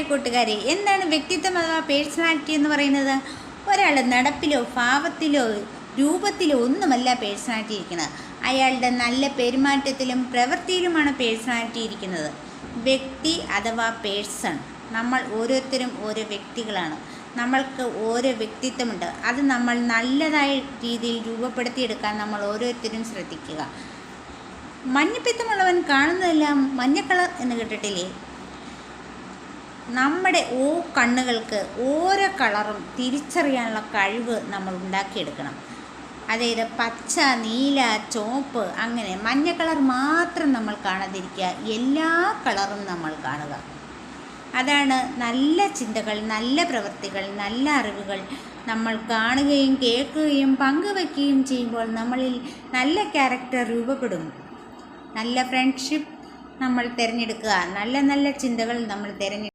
Hi കൂട്ടുകാരെ എന്താണ് വ്യക്തിത്വം അഥവാ പേഴ്സണാലിറ്റി എന്ന് പറയുന്നത്? ഒരാൾ നടപ്പിലോ ഭാവത്തിലോ രൂപത്തിലോ ഒന്നുമല്ല പേഴ്സണാലിറ്റി ഇരിക്കുന്നത്. അയാളുടെ നല്ല പെരുമാറ്റത്തിലും പ്രവൃത്തിയിലുമാണ് പേഴ്സണാലിറ്റി ഇരിക്കുന്നത്. വ്യക്തി അഥവാ പേഴ്സൺ നമ്മൾ ഓരോരുത്തരും ഓരോ വ്യക്തികളാണ്. നമ്മൾക്ക് ഓരോ വ്യക്തിത്വമുണ്ട്. അത് നമ്മൾ നല്ലതായ രീതിയിൽ രൂപപ്പെടുത്തിയെടുക്കാൻ നമ്മൾ ഓരോരുത്തരും ശ്രദ്ധിക്കുക. മഞ്ഞപ്പിത്തമുള്ളവൻ കാണുന്നതെല്ലാം മഞ്ഞക്കളർ എന്ന് കേട്ടിട്ടില്ലേ? നമ്മുടെ ഓ കണ്ണുകൾക്ക് ഓരോ കളറും തിരിച്ചറിയാനുള്ള കഴിവ് നമ്മൾ ഉണ്ടാക്കിയെടുക്കണം. അതായത് പച്ച നീല ചുവപ്പ് അങ്ങനെ മഞ്ഞ കളർ മാത്രം നമ്മൾ കാണാതിരിക്കുക. എല്ലാ കളറും നമ്മൾ കാണുക. അതാണ് നല്ല ചിന്തകൾ നല്ല പ്രവൃത്തികൾ നല്ല അറിവുകൾ നമ്മൾ കാണുകയും കേൾക്കുകയും പങ്കുവയ്ക്കുകയും ചെയ്യുമ്പോൾ നമ്മളിൽ നല്ല ക്യാരക്ടർ രൂപപ്പെടും. നല്ല ഫ്രണ്ട്ഷിപ്പ് നമ്മൾ തിരഞ്ഞെടുക്കുക. നല്ല നല്ല ചിന്തകൾ നമ്മൾ തിരഞ്ഞെടുക്കുക.